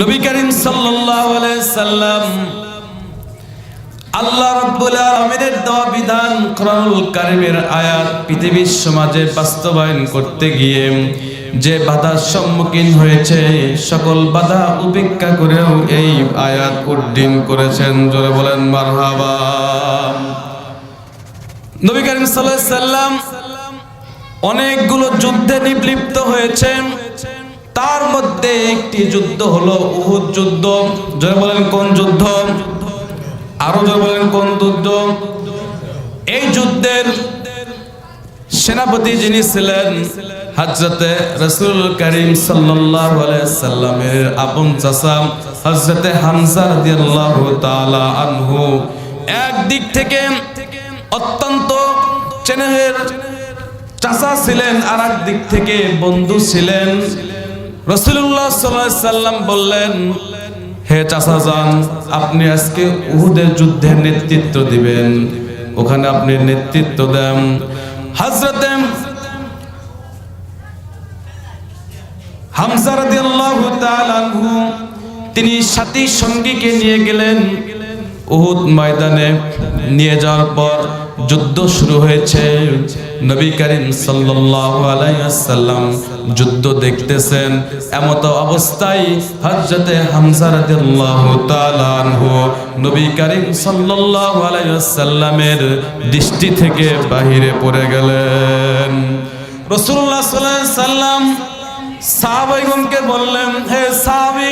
নবী করিম সাল্লাম আল্লাহ রাব্বুল আলামিনের দেওয়া বিধান কোরআনুল কারীমের আয়াত পৃথিবীর সমাজে বাস্তবায়ন করতে গিয়ে যে বাধার সম্মুখীন হয়েছে, সকল বাধা উপেক্ষা করেও এই আয়াত উদ্দিন করেছেন। জোরে বলেন নবী করিম সাল্লাম অনেকগুলো যুদ্ধে নির্লিপ্ত হয়েছেন। তার মধ্যে একটি যুদ্ধ হলো উহুদ যুদ্ধ। জয় বলেন কোন যুদ্ধ? আরও জয় বলেন কোন যুদ্ধ? এই যুদ্ধের সেনাপতি যিনি ছিলেন হজরতে রসুল করিম সাল্লাল্লাহু আলাইহি সাল্লামের আপন চাচা হজরতে হামজা রাদিয়াল্লাহু তাআলা আনহু এক দিক থেকে অত্যন্ত চেনেহের চাচা ছিলেন আর দিক থেকে বন্ধু ছিলেন। রসুল্লাহ সাল্লাম বললেন, হে চাষা যান আপনি আজকে উহুদের যুদ্ধে নেতৃত্ব দিবেন। ওখানে আপনি নেতৃত্ব দেন। হাজরত তিনি সাথী সঙ্গীকে নিয়ে গেলেন। উহুদ ময়দানে নিয়ে যাওয়ার পর যুদ্ধ শুরু হয়েছে। নবী করিম ওয়াসাল্লাম যুদ্ধ দেখতেছেন। এমত অবস্থায় হযরতে হামজা রাদিয়াল্লাহু তাআলা আনহু নবী করিম ওয়াসাল্লামের দৃষ্টি থেকে বাহিরে পড়ে গেলেন। আলাইহি সাল্লাম সাহাবাইগণকে বললেন, হে সাহাবী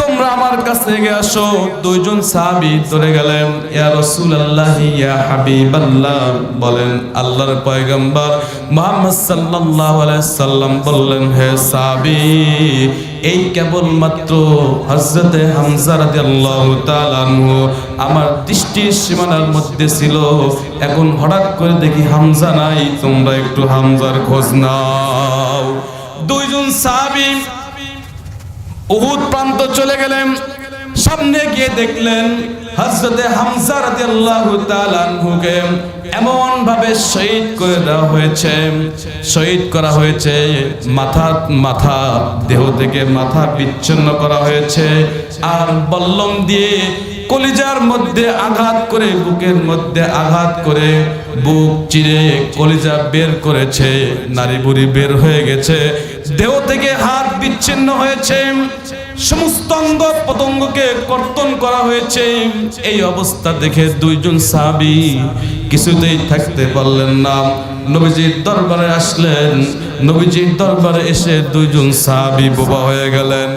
তোমরা আমার কাছে আসো। দুইজন সাহাবী ধরে গেলেন। ইয়া রাসূলুল্লাহ, ইয়া হাবিবাল্লাহ। বলেন, আল্লাহর পয়গম্বর মুহাম্মদ সাল্লাল্লাহু আলাইহি সাল্লাম বললেন, হে সাহাবী, এই কেবল মাত্র হযরতে হামজা রাদিয়াল্লাহু তাআলা আমার দৃষ্টির সীমানার মধ্যে ছিল। এখন হঠাৎ করে দেখি হামজা নাই। তোমরা একটু হামজার খোঁজ নাও। দুইজন সাহাবী উহুদ প্রান্ত চলে গেলেন। সামনে গিয়ে দেখলেন হযরতে হামজা রাদিয়াল্লাহু এমন ভাবে শহীদ করে দেওয়া হয়েছে। শহীদ করা হয়েছে, মাথা মাথা, দেহ থেকে মাথা বিচ্ছিন্ন করা হয়েছে আর বল্লম দিয়ে কলিজার মধ্যে আঘাত করে, বুকের মধ্যে আঘাত করে বুক চিরে কলিজা বের করেছে নারী বুড়ি বের হয়ে গেছে। দেহ থেকে হাত বিচ্ছিন্ন হয়েছে। সমস্ত অঙ্গ পতঙ্গকে কর্তন করা হয়েছে। এই অবস্থা দেখে দুইজন সাহাবী কিছুতেই থাকতে পারলেন না। নবীজির দরবারে আসলেন। নবীজির দরবারে এসে দুইজন সাহাবী বোবা হয়ে গেলেন।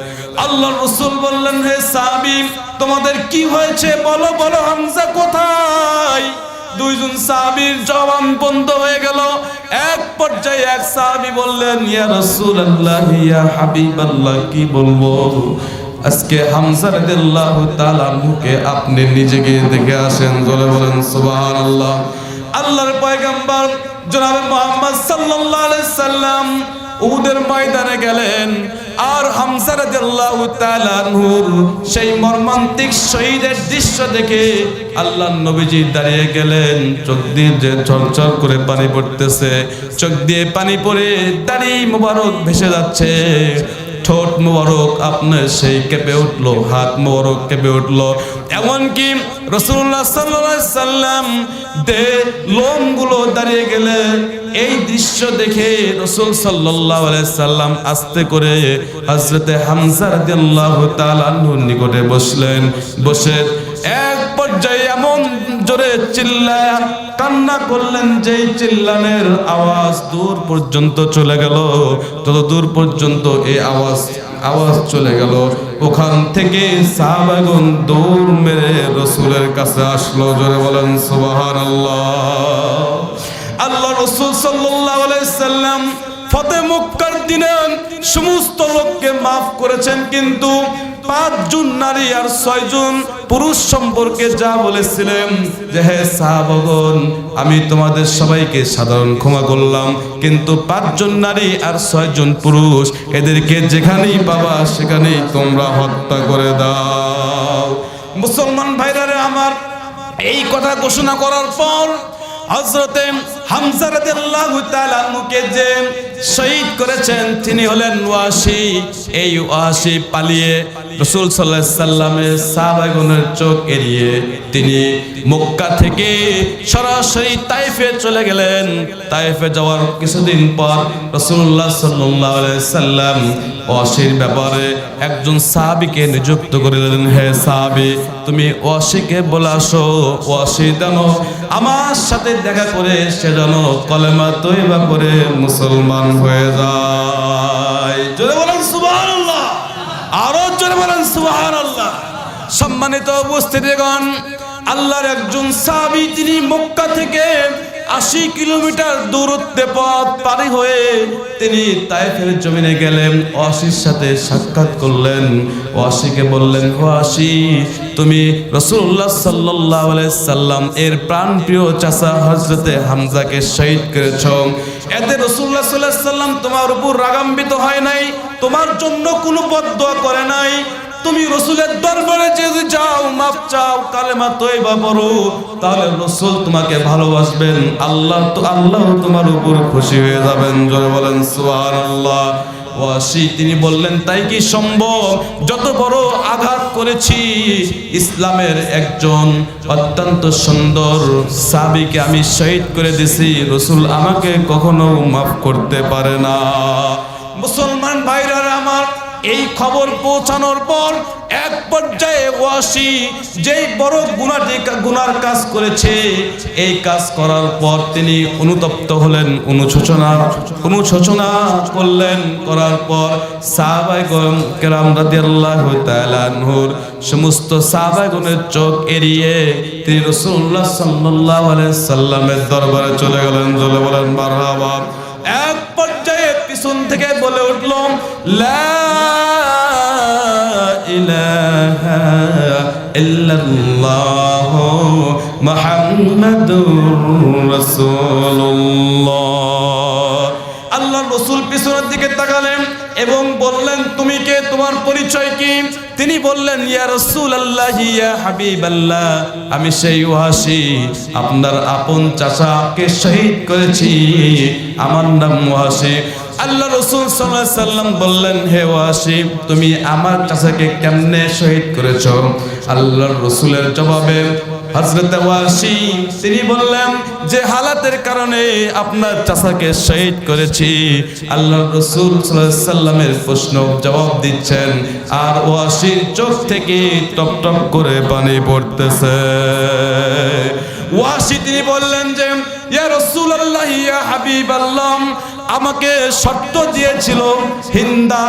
আল্লাহ রসুল বললেন, হে সাহাবী, তোমাদের কি হয়েছে? বলো বলো, হামজা কোথায়? দুইজন সাহাবীর জবান বন্ধ হয়ে গেল। এক পর্যায়ে এক সাহাবী বললেন, ইয়া রাসূলুল্লাহ, ইয়া হাবিবাল্লাহ, কি বলব? আজকে হামজা রাদিয়াল্লাহু তাআলা মুখে আপনি নিজে গিয়ে দেখে আসেন, জোরে বলেন, সুবহানাল্লাহ। আল্লাহর পয়গম্বর জনাবে মুহাম্মদ সাল্লাল্লাহু আলাইহি সাল্লাম উহুদের ময়দানে গেলেন। আর হামজা রাদিয়াল্লাহু তাআলা সেই মর্মান্তিক শহীদের দৃশ্য দেখে আল্লাহ নবীজি দাঁড়িয়ে গেলেন, চোখ দিয়ে যে ঝরঝর করে পানি পড়তেছে, চোখ দিয়ে পানি পড়ে দাঁড়িয়ে মোবারক ভেসে যাচ্ছে। ঠোঁট মোবারক আপনার সেই কেঁপে উঠল, হাত মোবারক কেঁপে উঠল। এমনকি রসুল্লাহ সাল্লাহ সাল্লাম দে লোমগুলো দাঁড়িয়ে গেলে, এই দৃশ্য দেখে রসুল সাল্লাহ সাল্লাম আস্তে করে হজরতে হামজা রাদিয়াল্লাহু তাআলা আনহুর নিকটে বসলেন। বসে এক পর্যায়ে এমন জোরে চিল্লায় কান্না করলেন, যেই চিল্লানের আওয়াজ দূর পর্যন্ত চলে গেল তত দূর পর্যন্ত এই আওয়াজ আওয়াজ চলে গেল, ওখান থেকে সাহাবাগন দৌড় মেরে রসুলের কাছে আসলো, জোরে বলেন সুবাহান আল্লাহ রসুল সাল্লাম ফতে মক্কার দিনে সমস্ত লোককে মাফ করেছেন, কিন্তু পাঁচজন নারী আর ছয়জন পুরুষ সম্পর্কে যা বলেছিলেন যে হে সাহাবগণ, আমি তোমাদের সবাইকে সাধারণ ক্ষমা করলাম, কিন্তু পাঁচজন নারী আর ছয়জন পুরুষ, এদেরকে যেখানেই পাবা সেখানেই তোমরা হত্যা করে দাও। মুসলমান ভাইরারে, আমার এই কথা ঘোষণা করার পর হজরতে মুকে যে শহীদ করেছেন, তিনি হলেন ওয়াসি। এই ওয়াসি পালিয়ে রাসূল আলাইহি সাল্লামের সাহাবাগণের চোখ এড়িয়ে তিনি মক্কা থেকে সরাসরি তাইফে চলে গেলেন। তাইফে যাওয়ার কিছুদিন পর রাসূলুল্লাহ সাল্লাল্লাহু আলাইহি সাল্লাম ওয়াসির ব্যাপারে একজন সাহাবীকে নিযুক্ত করিলেন হে সাহাবী, তুমি ওয়াসিকে বলে আসো, ওয়াসি জানো আমার সাথে দেখা করে, সে যেন কলেমা তৈবা করে মুসলমান হয়ে যায়। বলেন, সুবহানাল্লাহ। সম্মানিত উপস্থিতিগণ, আল্লাহর একজন সাহাবী, তিনি মক্কা থেকে আশি কিলোমিটার দূরত্বে পথ পারি হয়ে তিনি তাইফের জমিনে গেলেন, ওয়াসির সাথে সাক্ষাৎ করলেন। ওয়াসিকে বললেন, ওয়াসি, তুমি রসুল্লাহ সাল্লাহ সাল্লাম, এর প্রাণপ্রিয় চাচা হজরতে হামজাকে শহীদ করেছ। এতে রসুল্লাহ সাল্লাহ সাল্লাম তোমার উপর রাগাম্বিত হয় নাই। তোমার জন্য কোনো বদয়া করে নাই। তুমি রসুলের দরবারে যদি যাও মাপ চাও, কালেমা তৈবা পড়ো, তাহলে রসুল তোমাকে ভালোবাসবেন। আল্লাহ তো, আল্লাহ তোমার উপর খুশি হয়ে যাবেন। জোরে বলেন, সুবহানাল্লাহ। ওয়াসি তিনি বললেন, তাই কি সম্ভব? যত বড় আঘাত করেছি, ইসলামের একজন অত্যন্ত সুন্দর সাবিকে আমি শহীদ করে দিছি। রসুল আমাকে কখনো মাফ করতে পারে না। মুসলমান আমার এই খবর পৌঁছানোর পর এক পর্যায়ে ওয়াসি যেই বড় গুণাটি গুনার কাজ করেছে, এই কাজ করার পর তিনি অনুতপ্ত হলেন, অনুশোচনা অনুশোচনা করলেন। করার পর সাহাবাইগণ কেরাম রাদিয়াল্লাহু তাআলা আনহুর সমস্ত সাহাবাইগণের চোখ এড়িয়ে তিনি রাসূলুল্লাহ সাল্লাল্লাহু আলাইহি সাল্লামের দরবারে চলে গেলেন চলে বলেন, মারহাবা। এক পর্যায়ে পিছন থেকে বলে উঠলাম লা ইলাহা ইল্লাল্লাহ মুহাম্মাদুর রাসূলুল্লাহ আল্লাহ রসুল পিছনের দিকে তাকালেন এবং বললেন, তুমি কে? তোমার পরিচয় কি? তিনি বললেন, ইয়া রসুল আল্লাহ ইয়া হাবিব আল্লাহ আমি সেই ওয়াসি। আপনার আপন চাচাকে শহীদ করেছি। আমার নাম ওয়াসি। আল্লাহ রসুল সাল্লাম বললেন, হে ওয়াসি তুমি আমার চাচাকে কেমনে শহীদ করেছ? আল্লাহর রসুলের জবাবে হজরত ওয়াসি তিনি বললেন, যে হালাতের কারণে আপনার চাচাকে শহীদ করেছি। আল্লাহ রসুল সাল্লামের প্রশ্ন জবাব দিচ্ছেন, আর ওয়াসির চোখ থেকে টপ টপ করে পানি পড়তেছে। ওয়াসি তিনি বললেন যে, ইয়া রসুল আল্লাহ ইয়া হাবিবাল্লাহ, আমাকে শর্ত দিয়েছিল। হিন্দা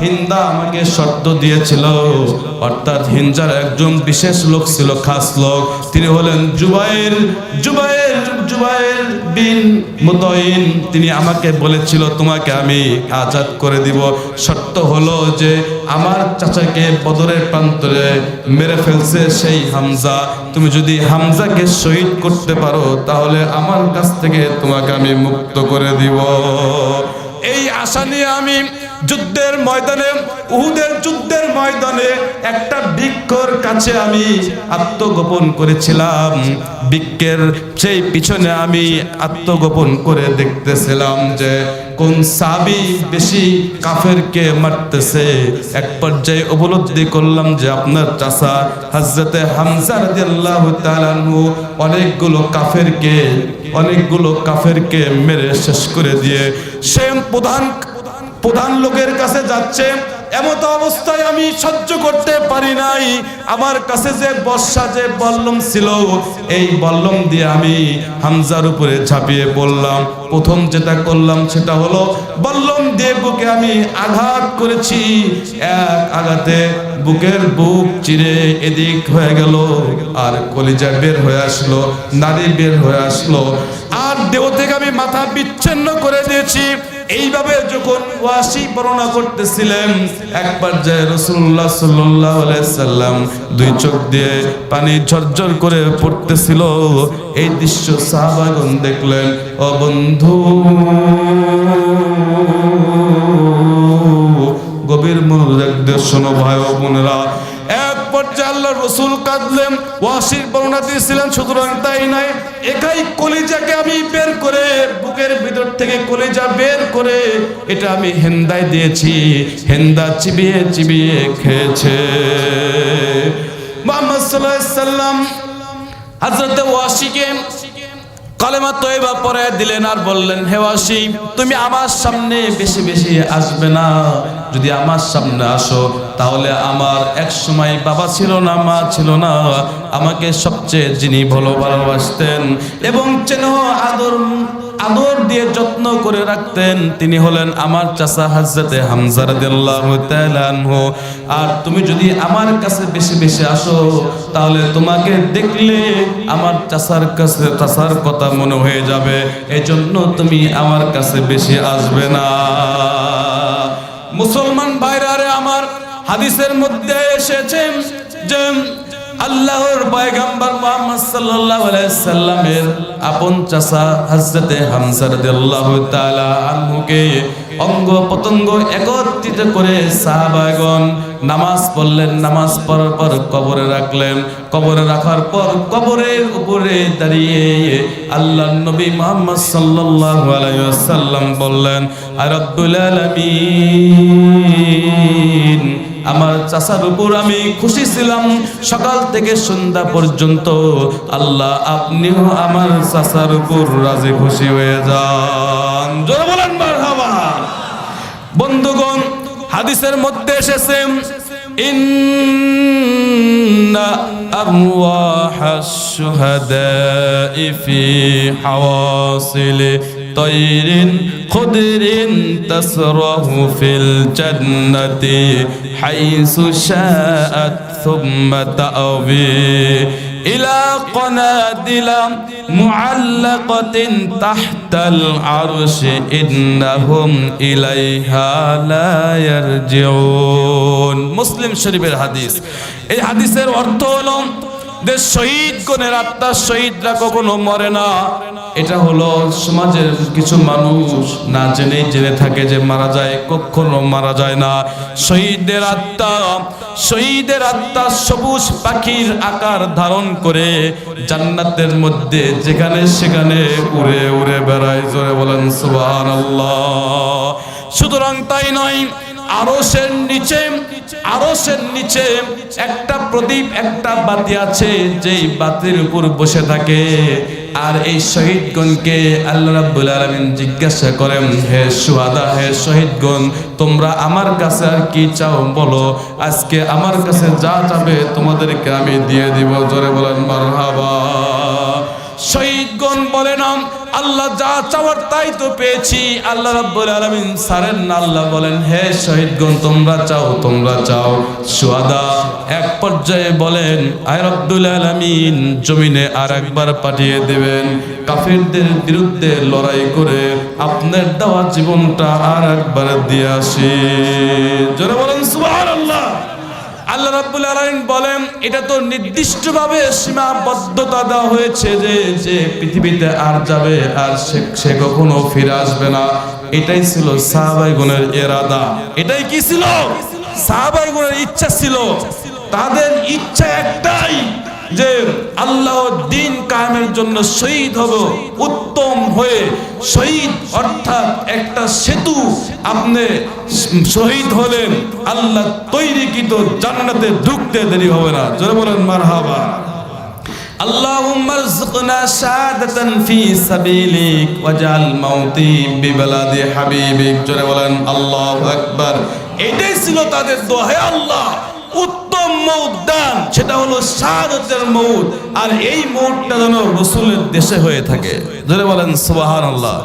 হিন্দা আমাকে শর্ত দিয়েছিল। অর্থাৎ হিন্দার একজন বিশেষ লোক ছিল, খাস লোক। তিনি হলেন জুবাইর জুবাইর জুবাইর। বিন মুতাইন তিনি আমাকে বলেছিল, তোমাকে আমি আজাদ করে দিব। সত্য হলো যে, আমার চাচাকে বদরের প্রান্তরে মেরে ফেলছে সেই হামজা। তুমি যদি হামজাকে শহীদ করতে পারো, তাহলে আমার কাছ থেকে তোমাকে আমি মুক্ত করে দিব। এই আশা নিয়ে আমি যুদ্ধের ময়দানে, উহুদের যুদ্ধের ময়দানে একটা বৃক্ষর কাছে আমি আত্মগোপন করেছিলাম। বৃক্ষের সেই পিছনে আমি আত্মগোপন করে দেখতেছিলাম যে কোন সাবি বেশি কাফেরকে মারতেছে। এক পর্যায়ে উপলব্ধি করলাম যে আপনার চাষা হজরতে হামজা রাদিয়াল্লাহু তাআলা অনেকগুলো কাফেরকে অনেকগুলো কাফেরকে মেরে শেষ করে দিয়ে সে প্রধান প্রধান লোকের কাছে যাচ্ছে, এমত অবস্থায় আমি সহ্য করতে পারি নাই। আমার কাছে যে বর্ষা, যে বল্লম ছিল, এই বল্লম দিয়ে আমি হামজার উপরে ঝাঁপিয়ে পড়লাম। প্রথম যেটা করলাম সেটা হলো, বল্লম দিয়ে বুকে আমি আঘাত করেছি। এক আঘাতে বুকের বুক চিরে এদিক হয়ে গেল, আর কলিজা বের হয়ে আসলো নারী বের হয়ে আসলো। আর দেহ থেকে আমি মাথা বিচ্ছিন্ন করে দিয়েছি। এইভাবে যখন ওয়াসি বর্ণনা করতেছিলেন, একবার যায় রসুল্লাহ সাল্লাহ সাল্লাম দুই চোখ দিয়ে পানি ঝরঝর করে পড়তেছিল। এই দৃশ্য সাহাবাগন দেখলেন, ও বন্ধু, গভীর মনোযোগ দিয়ে শোনো ভাই বোনেরা। পর্যায়ে আল্লাহ রসুল কাঁদলেন, ওয়াসির বর্ণনা দিয়েছিলেন, সুতরাং তাই নাই একাই কলিজাকে আমি বের করে বুকের ভিতর থেকে কলিজা বের করে এটা আমি হেন্দায় দিয়েছি, হেন্দা চিবিয়ে চিবিয়ে খেয়েছে। মোহাম্মদ আলাইহি সাল্লাম হাজরতে ওয়াসিকে কালেমা এবার পরে দিলেন আর বললেন, হে ওয়াসিম, তুমি আমার সামনে বেশি বেশি আসবে না। যদি আমার সামনে আসো, তাহলে আমার এক সময় বাবা ছিল না, মা ছিল না। আমাকে সবচেয়ে যিনি ভালো ভালোবাসতেন এবং চেন আদর আদর দিয়ে যত্ন করে রাখতেন। তিনি হলেন আমার চাচা হাজরতে তাআলা আনহু। আর তুমি যদি আমার কাছে বেশি বেশি আসো, তাহলে তোমাকে দেখলে আমার চাচার কাছে, চাচার কথা মনে হয়ে যাবে। এজন্য তুমি আমার কাছে বেশি আসবে না। মুসলমান ভাইরারে আমার হাদিসের মধ্যে এসেছে যে আল্লাহর পয়গম্বর মুহাম্মদ সাল্লাল্লাহু আলাইহি সাল্লামের আপন চাচা হযরতে হামজা রাদিয়াল্লাহু তাআলা আনহুকে অঙ্গ পতঙ্গ একত্রিত করে সাহাবাগণ নামাজ পড়লেন। নামাজ পড়ার পর কবরে রাখলেন। কবরে রাখার পর কবরের উপরে দাঁড়িয়ে আল্লাহ নবী মুহাম্মদ সাল্লাল্লাহু আলাইহি ওয়াসাল্লাম বললেন আর রব্বুল আলামিন। আমার চাচার উপর আমি খুশি ছিলাম সকাল থেকে সন্ধ্যা পর্যন্ত আল্লাহ আপনিও আমার চাচার উপর রাজি খুশি হয়ে যান জোরে বলেন মারহাবা বন্ধুগণ হাদিসের মধ্যে এসেছে إن أرواح الشهداء في حواصل طير خضر تسره في الجنة حيث شاءت ثم تأوي إلى قنادل معلقة تحت العرش إنهم إليها لا يرجعون মুসলিম শরীফের হাদিস এই হাদিসের অর্থ হলো যে শহীদ গণের আত্মা শহীদরা কখনো মরে না এটা হলো সমাজের কিছু মানুষ না জেনেই জেনে থাকে যে মারা যায়, কখনো মারা যায় না। শহীদদের আত্মা, শহীদের আত্মা সবুজ পাখির আকার ধারণ করে জান্নাতের মধ্যে যেখানে সেখানে উড়ে উড়ে বেড়ায়, জোরে বলেন সুবহানাল্লাহ। সুতরাং তাই নয়, আরশের নিচে আরশের নিচে একটা প্রদীপ, একটা বাতি আছে, যেই বাতির উপর বসে থাকে। আর এই শহীদগণকে আল্লাহ রাব্বুল আলামিন জিজ্ঞাসা করেন, হে সুহাদা হে শহীদগণ, তোমরা আমার কাছে আর কি চাও বলো? আজকে আমার কাছে যা চাবে তোমাদেরকে আমি দিয়ে দিব। জোরে বলেন, মারহাবা। শহীদগণ বলেন আল্লাহ যা চাওয়ার তাই তো পেয়েছি। আল্লাহ রাব্বুল আলামিন সারেন না, আল্লাহ বলেন, হে শহীদগণ, তোমরা চাও তোমরা চাও। সুয়াদা এক পর্যায়ে বলেন, আয় রব্বুল আলামিন, জমিনে আর একবার পাঠিয়ে দেবেন। কাফিরদের বিরুদ্ধে লড়াই করে আপনার দেওয়া জীবনটা আর একবার দিয়ে আসি। জোরে বলেন সুবহানাল্লাহ আল্লাহ রাব্বুল আলামিন বলেন, এটা তো নির্দিষ্টভাবে সীমাবদ্ধতা দেওয়া হয়েছে যে যে পৃথিবীতে আর যাবে, আর সে সে কখনো ফিরে আসবে না। এটাই ছিল সাহাবাই গুণের এরাদা। এটাই কি ছিল? সাহাবাই গুণের ইচ্ছা ছিল। তাদের ইচ্ছা একটাই যে আল্লাহ দিন কায়েমের জন্য শহীদ হব উত্তম হয়ে শহীদ অর্থাৎ একটা সেতু আপনি শহীদ হলেন আল্লাহ তৈরিকৃত জান্নাতে ঢুকতে দেরি হবে না জোরে বলেন মারহাবা اللهم ارزقنا شهادة في سبيلك واجعل موتي ببلاد حبيبك জোরে বলেন আল্লাহু আকবার এটাই ছিল তাদের দোয়া হে আল্লাহ উত্তম সেটা হলো আর এই মৌতটা যেন রসুলের দেশে হয়ে থাকে। ধরে বলেন সুবহানাল্লাহ।